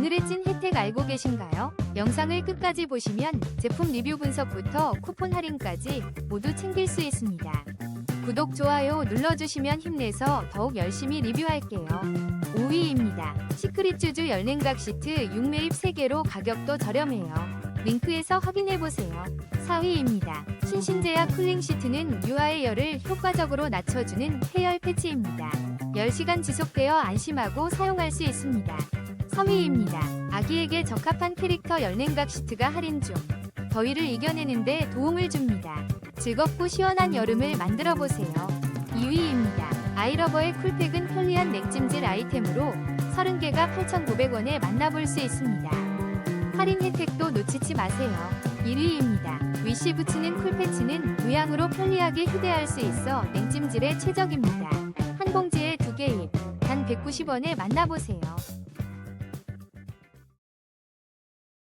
오늘의 찐 혜택 알고 계신가요? 영상을 끝까지 보시면 제품 리뷰 분석부터 쿠폰 할인까지 모두 챙길 수 있습니다. 구독, 좋아요 눌러주시면 힘내서 더욱 열심히 리뷰할게요. 5위입니다. 시크릿 쭈주 열냉각 시트 6매입 3개로 가격도 저렴해요. 링크에서 확인해보세요. 4위입니다. 신신제약 쿨링 시트는 유아의 열을 효과적으로 낮춰주는 해열 패치입니다. 10시간 지속되어 안심하고 사용할 수 있습니다. 3위입니다. 아기에게 적합한 캐릭터 열냉각 시트가 할인 중. 더위를 이겨내는데 도움을 줍니다. 즐겁고 시원한 여름을 만들어 보세요. 2위입니다. 아이러버의 쿨팩은 편리한 냉찜질 아이템으로 30개가 8,900원에 만나볼 수 있습니다. 할인 혜택도 놓치지 마세요. 1위입니다. 위시 붙이는 쿨패치는 무향으로 편리하게 휴대할 수 있어 냉찜질에 최적입니다. 한 봉지에 두 개입, 단 190원에 만나보세요.